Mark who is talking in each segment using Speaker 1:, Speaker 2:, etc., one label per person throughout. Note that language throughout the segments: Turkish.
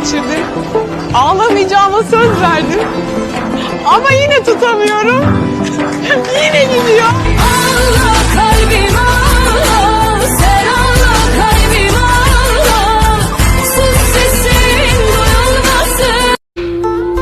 Speaker 1: geçirdim. Ağlamayacağıma söz verdim. Ama yine tutamıyorum. yine gidiyor.
Speaker 2: Allah kalbim Allah Sen Allah kalbim Allah Sus sesin duyulmasın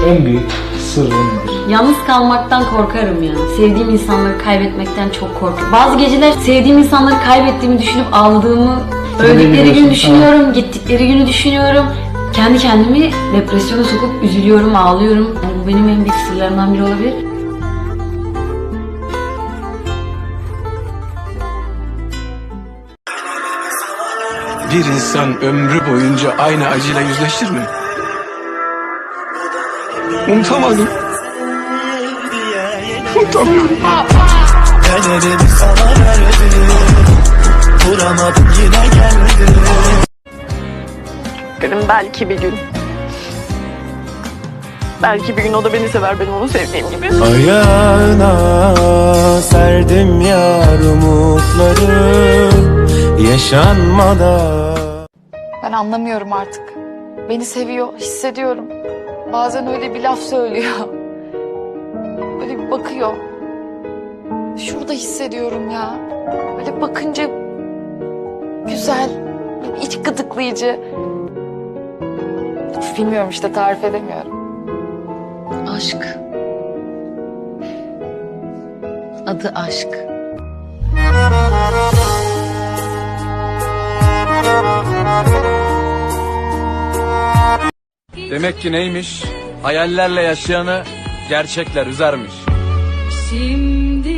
Speaker 3: En büyük sırrı nedir?
Speaker 4: Yalnız kalmaktan korkarım ya. Sevdiğim insanları kaybetmekten çok korkuyorum. Bazı geceler sevdiğim insanları kaybettiğimi düşünüp ağladığımı, öldükleri günü düşünüyorum, gittikleri günü düşünüyorum. Kendi kendimi depresyona sokup üzülüyorum, ağlıyorum. Yani bu benim en büyük sırlarımdan biri olabilir.
Speaker 5: Bir insan ömrü boyunca aynı acıyla yüzleşir mi? Unutamadım. Unutamıyorum.
Speaker 6: Kaderimi sana verdim Vuramadım yine geldi
Speaker 1: Gülüm belki bir gün. Belki bir gün o da beni sever benim onu sevdiğim gibi.
Speaker 6: Ayağına serdim yar umutları Yaşanmadan
Speaker 7: Ben anlamıyorum artık. Beni seviyor, hissediyorum. Bazen öyle bir laf söylüyor. Böyle bir bakıyor. Şurada hissediyorum ya. Böyle bakınca güzel, iç gıdıklayıcı. Bilmiyorum işte tarif edemiyorum.
Speaker 4: Aşk. Adı aşk.
Speaker 8: Demek ki neymiş? Hayallerle yaşayanı gerçekler üzermiş.
Speaker 2: Şimdi